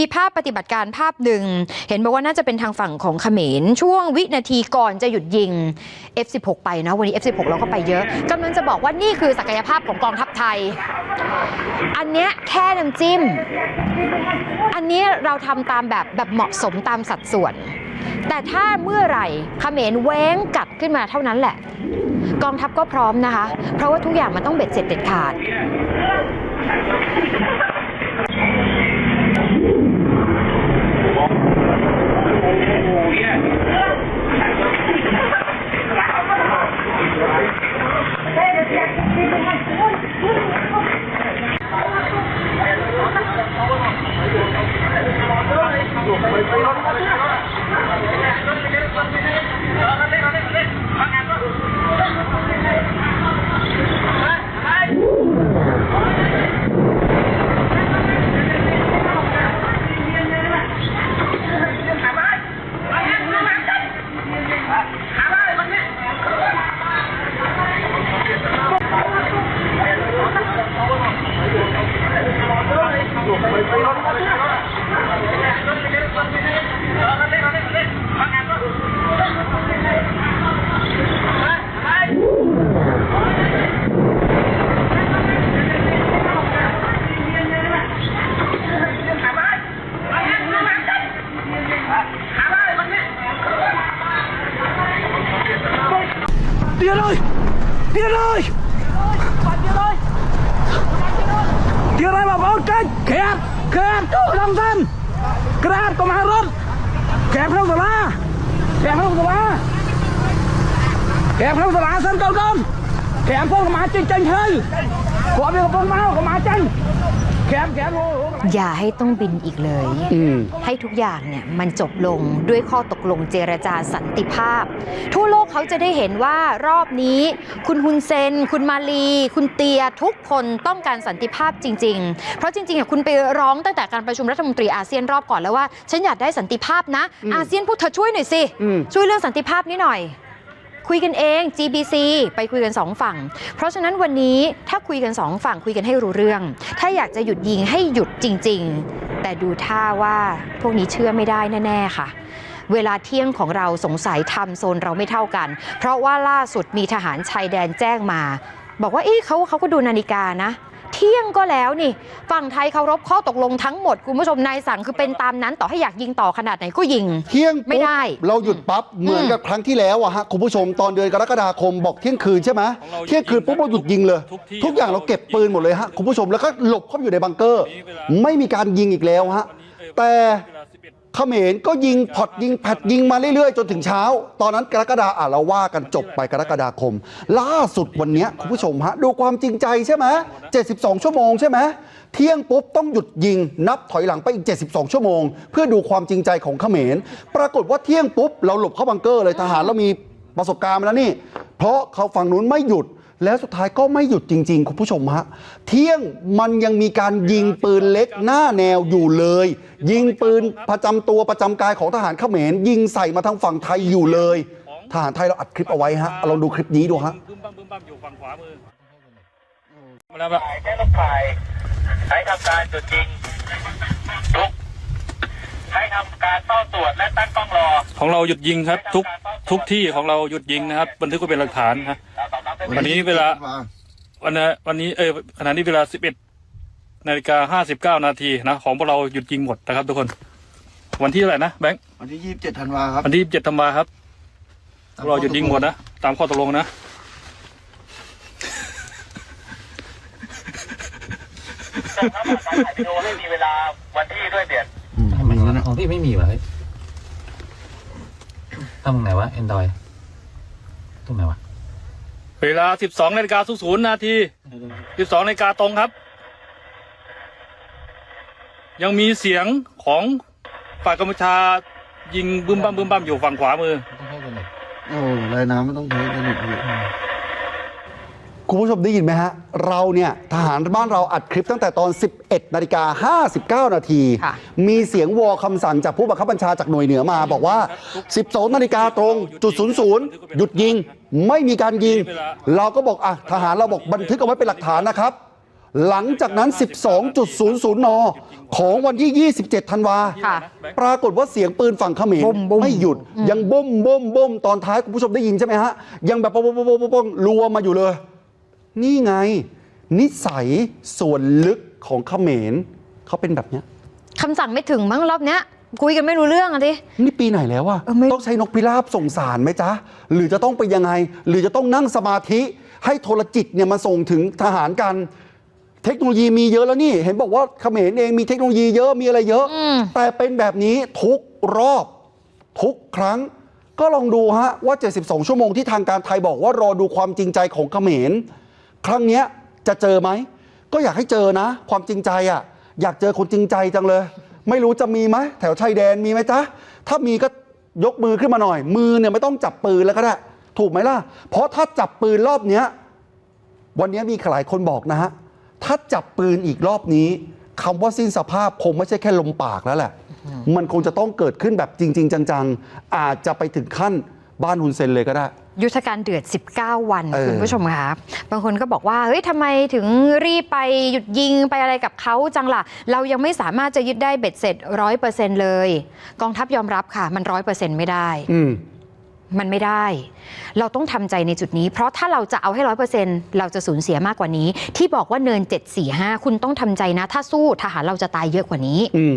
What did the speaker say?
มีภาพปฏิบัติการภาพหนึ่ง เห็นบอกว่าน่าจะเป็นทางฝั่งของเขมร ช่วงวินาทีก่อนจะหยุดยิง F16 ไปนะวันนี้ F16 เราก็ไปเยอะกำลังจะบอกว่านี่คือศักยภาพของกองทัพไทย อันเนี้ยแค่น้ำจิ้ม อันนี้เราทำตามแบบแบบเหมาะสมตามสัดส่วน แต่ถ้าเมื่อไหร่เขมรแว้งกัดขึ้นมาเท่านั้นแหละ กองทัพก็พร้อมนะคะ เพราะว่าทุกอย่างมันต้องเบ็ดเสร็จเด็ดขาด Oh, yeah. ดกันแขกแขกตู้ลองสันกระดาษก็มารถแขกพระสลาแขกพระสลาแขกพระสลาสันตะกอนแขกพระมาจริงจริงเฮ้ยขวบเดียวกับพวกเมา Kẹp kẹp ô! อย่าให้ต้องบินอีกเลย Ừ. ให้ทุกอย่างเนี่ยมันจบลงด้วยข้อตกลงเจรจาสันติภาพ ทั่วโลกเขาจะได้เห็นว่ารอบนี้ คุณฮุนเซน คุณมาลี คุณเตียทุกคนต้องการสันติภาพจริง ๆ เพราะจริงๆอะคุณไปร้องตั้งแต่การประชุมรัฐมนตรีอาเซียนรอบก่อนแล้วว่า ฉันอยากได้สันติภาพนะ อาเซียนพวกเธอช่วยหน่อยสิอืมช่วยเรื่องสันติภาพนี้หน่อย คุยกันเอง GBC ไปคุยกันสองฝั่ง เพราะฉะนั้นวันนี้ถ้าคุยกันสองฝั่งคุยกันให้รู้เรื่อง ถ้าอยากจะหยุดยิงให้หยุดจริง ๆ แต่ดูท่าว่าพวกนี้เชื่อไม่ได้แน่ ๆ ค่ะเวลาเที่ยงของเราสงสัยทำโซนเราไม่เท่ากัน เพราะว่าล่าสุดมีทหารชายแดนแจ้งมา บอกว่าเอ๊ะเขาเขาก็ดูนาฬิกานะ เที่ยงก็แล้วนี่ ฝั่งไทยเคารพข้อตกลงทั้งหมดคุณผู้ชมนายสั่งคือเป็นตามนั้นต่อให้อยากยิงต่อขนาดไหนก็ยิง เที่ยงไม่ปุ๊บได้เราหยุดปั๊บเหมือนกับครั้งที่แล้วอะฮะคุณผู้ชมตอนเดือนกรกฎาคมบอกเที่ยงคืนใช่ไหมของเราหยุดเที่ยงคืนปุ๊บเราหยุดยิงเลยทุกที่ทุกอย่างเราเก็บปืนหมดเลยฮะคุณผู้ชมแล้วก็หลบเข้าไปอยู่ในบังเกอร์ ไม่มีการยิงอีกแล้วฮะแต่ เขมรก็ยิงพอดยิงแผดยิงมาเรื่อยๆ จนถึงเช้า ตอนนั้นกรกฎาอะเราว่ากันจบไปกรกฎาคม ล่าสุดวันนี้คุณผู้ชมฮะ ดูความจริงใจใช่ไหม72 ชั่วโมงใช่ไหมเที่ยงปุ๊บต้องหยุดยิงนับถอยหลังไปอีก 72 ชั่วโมง เพื่อดูความจริงใจของเขมร ปรากฏว่าเที่ยงปุ๊บเราหลบเข้าบังเกอร์เลยทหารเรามีประสบการณ์มาแล้วนี่ เพราะเขาฝั่งนู้นไม่หยุด แล้วสุดท้ายก็ไม่หยุดจริง ๆ คุณผู้ชมฮะ เที่ยงมันยังมีการยิงปืนเล็กหน้าแนวอยู่เลย ยิงปืนประจำตัวประจำกายของทหารเขมร ยิงใส่มาทางฝั่งไทยอยู่เลย ทหารไทยเราอัดคลิปเอาไว้ฮะลองดูคลิปนี้ดูฮะบึ้มบั้มบึ้มบั้มอยู่ฝั่งขวามือมาแล้วแบบใช้ลูกข่ายใช้ทำการจุดยิงทุกให้ทำการเฝ้าตรวจและตั้งกล้องรอ ของเราหยุดยิงครับ ทุกทุกที่ของเราหยุดยิงนะครับ บันทึกไว้เป็นหลักฐานนะ วันนี้เวลา วันนี้วันนี้เออขณะนี้เวลา11นาฬิกา59นาทีนะของพวกเราหยุดยิงหมดนะครับทุกคน วันที่เท่าไหร่นะแบงค์วันที่ยี่สิบเจ็ดธันวาครับวันที่27ธันวาครับพวกเราหยุดยิงหมดนะตามข้อตกลงนะจะทำการถ่ายวิดีโอให้มีเวลาวันที่ด้วยเดียดทำไมงั้นนะของพี่ไม่มีวะเฮ้ยทำตรงไหนวะ Android ตรงไหนวะ เวลา 12นาฬิกา00นาที 12นาฬิกาตรงครับ ยังมีเสียงของฝ่ายกัมพูชายิงบึ้มบ้ามบึ้มบั้มอยู่ฝั่งขวามือ โอ้ลายน้ำไม่ต้องใช้อิทอร์เน็ตพี่ คุณผู้ชมได้ยินไหมฮะ เราเนี่ยทหารบ้านเราอัดคลิปตั้งแต่ตอน 11นาฬิกา59 นาทีค่ะมีเสียงวอคำสั่งจากผู้บังคับบัญชาจากหน่วยเหนือมาบอกว่า 12นาฬิกาตรงจุด00หยุดยิง ไม่มีการยิง เราก็บอกอะทหารเราบอกบันทึกเอาไว้เป็นหลักฐานนะครับ หลังจากนั้น 12.00 น ของวันที่ 27 ธันวาค่ะปรากฏว่าเสียงปืนฝั่งเขมรบุ้มบุ้มไม่หยุด ยังบุ้มบุ้มบุ้มตอนท้ายคุณผู้ชมได้ยินใช่ไหมฮะ ยังแบบปุ้มปุ้มปุ้มปุ้มปุ้มรัวมาอยู่เลย นี่ไง นิสัยส่วนลึกของเขมรเขาเป็นแบบเนี้ยคำสั่งไม่ถึงมั้งรอบเนี้ยคุยกันไม่รู้เรื่องอะดินี่ปีไหนแล้วอะเออไม่ต้องใช้นกพิราบส่งสารไหมจ๊ะ หรือจะต้องไปยังไง หรือจะต้องนั่งสมาธิให้โทรจิตเนี่ยมาส่งถึงทหารกัน เทคโนโลยีมีเยอะแล้วนี่ เห็นบอกว่าเขมรเองมีเทคโนโลยีเยอะมีอะไรเยอะอืมแต่เป็นแบบนี้ทุกรอบ ทุกครั้ง ก็ลองดูฮะว่า 72 ชั่วโมงที่ทางการไทยบอกว่ารอดูความจริงใจของเขมร ครั้งเนี้ยจะเจอไหม ก็อยากให้เจอนะ ความจริงใจอะ อยากเจอคนจริงใจจังเลย ไม่รู้จะมีไหมแถวชายแดนมีไหมจ๊ะ ถ้ามีก็ยกมือขึ้นมาหน่อย มือเนี่ยไม่ต้องจับปืนแล้วก็ได้ ถูกไหมล่ะ เพราะถ้าจับปืนรอบเนี้ยวันนี้มีหลายคนบอกนะฮะ ถ้าจับปืนอีกรอบนี้คำว่าสิ้นสภาพคงไม่ใช่แค่ลมปากแล้วแหละ มันคงจะต้องเกิดขึ้นแบบจริง ๆ จัง ๆ อาจจะไปถึงขั้น บ้านฮุนเซนเลยก็ได้ ยุทธการเดือด 19 วัน เออ คุณผู้ชมคะบางคนก็บอกว่า เฮ้ยทำไมถึงรีบไปหยุดยิงไปอะไรกับเขาจังล่ะ เรายังไม่สามารถจะยึดได้เบ็ดเสร็จร้อยเปอร์เซ็นต์เลย กองทัพยอมรับค่ะ มันร้อยเปอร์เซ็นต์ไม่ได้ อืม มันไม่ได้ เราต้องทำใจในจุดนี้ เพราะถ้าเราจะเอาให้ร้อยเปอร์เซ็นต์เราจะสูญเสียมากกว่านี้ ที่บอกว่าเนิน 745 คุณต้องทำใจนะ ถ้าสู้ทหารเราจะตายเยอะกว่านี้ อืม